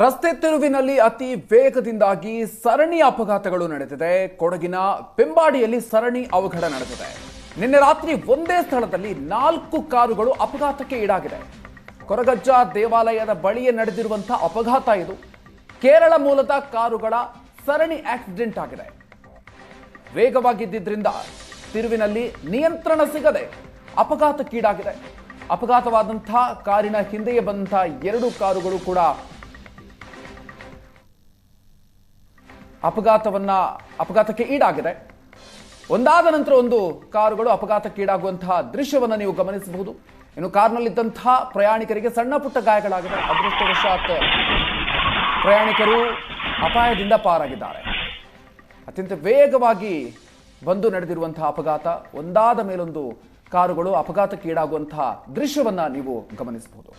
ರಸ್ತೆ ತಿರುವಿನಲ್ಲಿ ಅತಿ ವೇಗದಿಂದಾಗಿ ಸರಣಿ ಅಪಘಾತಗಳು ನಡೆದಿದೆ. ಕೊಡಗಿನ ಪೆಂಬಾಡಿಯಲ್ಲಿ ಸರಣಿ ಅವಘಡ ನಡೆದಿದೆ. ನಿನ್ನೆ ರಾತ್ರಿ ಒಂದೇ ಸ್ಥಳದಲ್ಲಿ ನಾಲ್ಕು ಕಾರುಗಳು ಅಪಘಾತಕ್ಕೆ ಈಡಾಗಿದೆ. ಕೊರಗಜ್ಜ ದೇವಾಲಯದ ಬಳಿಯೇ ನಡೆದಿರುವಂತಹ ಅಪಘಾತ ಇದು. ಕೇರಳ ಮೂಲದ ಕಾರುಗಳ ಸರಣಿ ಆಕ್ಸಿಡೆಂಟ್ ಆಗಿದೆ. ವೇಗವಾಗಿದ್ದರಿಂದ ತಿರುವಿನಲ್ಲಿ ನಿಯಂತ್ರಣ ಸಿಗದೆ ಅಪಘಾತಕ್ಕೀಡಾಗಿದೆ. ಅಪಘಾತವಾದಂತಹ ಕಾರಿನ ಹಿಂದೆಯೇ ಬಂದಂತಹ ಎರಡು ಕಾರುಗಳು ಕೂಡ ಅಪಘಾತವನ್ನ, ಅಪಘಾತಕ್ಕೆ ಈಡಾಗಿದೆ. ಒಂದಾದ ನಂತರ ಒಂದು ಕಾರುಗಳು ಅಪಘಾತಕ್ಕೀಡಾಗುವಂತಹ ದೃಶ್ಯವನ್ನು ನೀವು ಗಮನಿಸಬಹುದು. ಇನ್ನು ಕಾರ್ನಲ್ಲಿದ್ದಂತಹ ಪ್ರಯಾಣಿಕರಿಗೆ ಸಣ್ಣ ಪುಟ್ಟ ಗಾಯಗಳಾಗಿದೆ ಅದೃಷ್ಟವಶಾತ್ ಪ್ರಯಾಣಿಕರು ಅಪಾಯದಿಂದ ಪಾರಾಗಿದ್ದಾರೆ. ಅತ್ಯಂತ ವೇಗವಾಗಿ ಬಂದು ನಡೆದಿರುವಂತಹ ಅಪಘಾತ, ಒಂದಾದ ಮೇಲೊಂದು ಕಾರುಗಳು ಅಪಘಾತಕ್ಕೀಡಾಗುವಂತಹ ದೃಶ್ಯವನ್ನು ನೀವು ಗಮನಿಸಬಹುದು.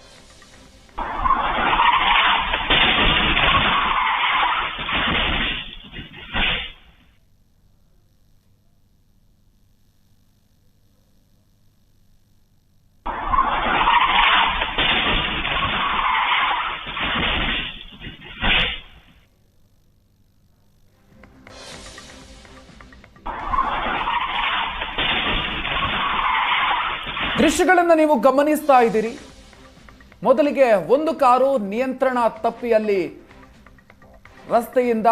ದೃಶ್ಯಗಳನ್ನು ನೀವು ಗಮನಿಸ್ತಾ ಇದ್ದೀರಿ. ಮೊದಲಿಗೆ ಒಂದು ಕಾರು ನಿಯಂತ್ರಣ ತಪ್ಪಿ ಅಲ್ಲಿ ರಸ್ತೆಯಿಂದ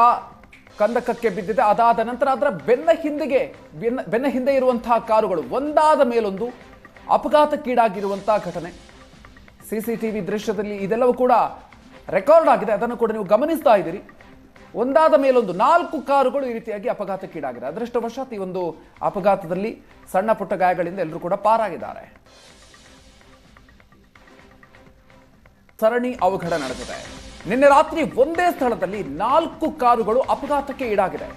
ಕಂದಕಕ್ಕೆ ಬಿದ್ದಿದೆ. ಅದಾದ ನಂತರ ಅದರ ಬೆನ್ನ ಹಿಂದೆಗೆ, ಬೆನ್ನ ಬೆನ್ನ ಹಿಂದೆ ಇರುವಂತಹ ಕಾರುಗಳು, ಒಂದಾದ ಮೇಲೊಂದು ಅಪಘಾತಕ್ಕೀಡಾಗಿರುವಂತಹ ಘಟನೆ. ಸಿ ಸಿ ಟಿ ವಿ ದೃಶ್ಯದಲ್ಲಿ ಇದೆಲ್ಲವೂ ಕೂಡ ರೆಕಾರ್ಡ್ ಆಗಿದೆ. ಅದನ್ನು ಕೂಡ ನೀವು ಗಮನಿಸ್ತಾ ಇದ್ದೀರಿ. ಒಂದಾದ ಮೇಲೊಂದು ನಾಲ್ಕು ಕಾರುಗಳು ಈ ರೀತಿಯಾಗಿ ಅಪಘಾತಕ್ಕೀಡಾಗಿದೆ. ಅದೃಷ್ಟವಶಾತ್ ಈ ಒಂದು ಅಪಘಾತದಲ್ಲಿ ಸಣ್ಣ ಪುಟ್ಟ ಗಾಯಗಳಿಂದ ಎಲ್ಲರೂ ಕೂಡ ಪಾರಾಗಿದ್ದಾರೆ. ಸರಣಿ ಅವಘಡ ನಡೆದಿದೆ. ನಿನ್ನೆ ರಾತ್ರಿ ಒಂದೇ ಸ್ಥಳದಲ್ಲಿ ನಾಲ್ಕು ಕಾರುಗಳು ಅಪಘಾತಕ್ಕೆ ಈಡಾಗಿದೆ.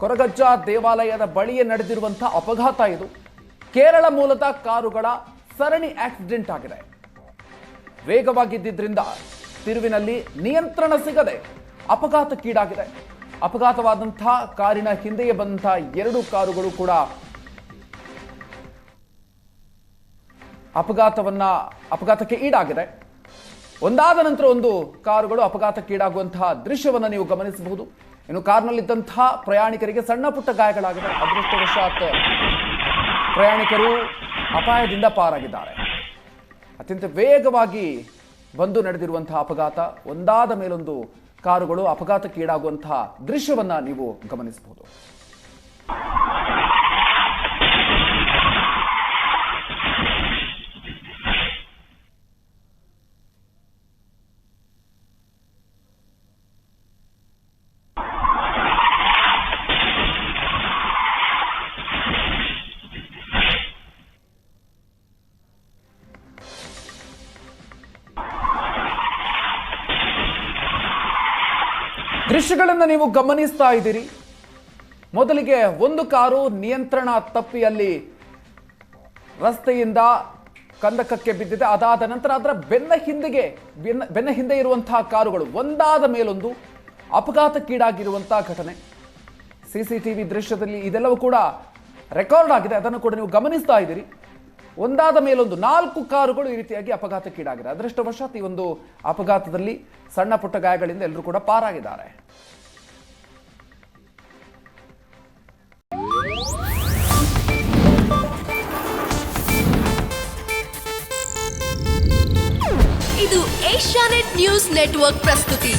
ಕೊರಗಜ್ಜ ದೇವಾಲಯದ ಬಳಿಯೇ ನಡೆದಿರುವಂತಹ ಅಪಘಾತ ಇದು. ಕೇರಳ ಮೂಲದ ಕಾರುಗಳ ಸರಣಿ ಆಕ್ಸಿಡೆಂಟ್ ಆಗಿದೆ. ವೇಗವಾಗಿದ್ದರಿಂದ ತಿರುವಿನಲ್ಲಿ ನಿಯಂತ್ರಣ ಸಿಗದೆ ಅಪಘಾತಕ್ಕೀಡಾಗಿದೆ. ಅಪಘಾತವಾದಂತಹ ಕಾರಿನ ಹಿಂದೆಯೇ ಬಂದಂತಹ ಎರಡು ಕಾರುಗಳು ಕೂಡ ಅಪಘಾತವನ್ನ, ಅಪಘಾತಕ್ಕೆ ಈಡಾಗಿದೆ. ಒಂದಾದ ನಂತರ ಒಂದು ಕಾರುಗಳು ಅಪಘಾತಕ್ಕೀಡಾಗುವಂತಹ ದೃಶ್ಯವನ್ನು ನೀವು ಗಮನಿಸಬಹುದು. ಇನ್ನು ಕಾರ್ನಲ್ಲಿದ್ದಂತಹ ಪ್ರಯಾಣಿಕರಿಗೆ ಸಣ್ಣ ಪುಟ್ಟ ಗಾಯಗಳಾಗಿದೆ. ಅದೃಷ್ಟವಶಾತ್ ಪ್ರಯಾಣಿಕರು ಅಪಾಯದಿಂದ ಪಾರಾಗಿದ್ದಾರೆ. ಅತ್ಯಂತ ವೇಗವಾಗಿ ಬಂದು ನಡೆದಿರುವಂತಹ ಅಪಘಾತ. ಒಂದಾದ ಮೇಲೊಂದು ಕಾರುಗಳು ಅಪಘಾತಕ್ಕೀಡಾಗುವಂತಹ ದೃಶ್ಯವನ್ನು ನೀವು ಗಮನಿಸಬಹುದು. ದೃಶ್ಯಗಳನ್ನು ನೀವು ಗಮನಿಸ್ತಾ ಇದ್ದೀರಿ. ಮೊದಲಿಗೆ ಒಂದು ಕಾರು ನಿಯಂತ್ರಣ ತಪ್ಪಿ ಅಲ್ಲಿ ರಸ್ತೆಯಿಂದ ಕಂದಕಕ್ಕೆ ಬಿದ್ದಿದೆ. ಅದಾದ ನಂತರ ಅದರ ಬೆನ್ನ ಹಿಂದೆಗೆ, ಬೆನ್ನ ಬೆನ್ನ ಹಿಂದೆ ಇರುವಂತಹ ಕಾರುಗಳು, ಒಂದಾದ ಮೇಲೊಂದು ಅಪಘಾತಕ್ಕೀಡಾಗಿರುವಂತಹ ಘಟನೆ. ಸಿ ಸಿ ಟಿ ವಿ ದೃಶ್ಯದಲ್ಲಿ ಇದೆಲ್ಲವೂ ಕೂಡ ರೆಕಾರ್ಡ್ ಆಗಿದೆ. ಅದನ್ನು ಕೂಡ ನೀವು ಗಮನಿಸ್ತಾ ಇದ್ದೀರಿ. ಒಂದಾದ ಮೇಲೊಂದು ನಾಲ್ಕು ಕಾರುಗಳು ಈ ರೀತಿಯಾಗಿ ಅಪಘಾತಕ್ಕೀಡಾಗಿದೆ. ಅದೃಷ್ಟವಶಾತ್ ಈ ಒಂದು ಅಪಘಾತದಲ್ಲಿ ಸಣ್ಣ ಪುಟ್ಟ ಗಾಯಗಳಿಂದ ಎಲ್ಲರೂ ಕೂಡ ಪಾರಾಗಿದ್ದಾರೆ. ಇದು ಏಷ್ಯಾನೆಟ್ ನ್ಯೂಸ್ ನೆಟ್ವರ್ಕ್ ಪ್ರಸ್ತುತಿ.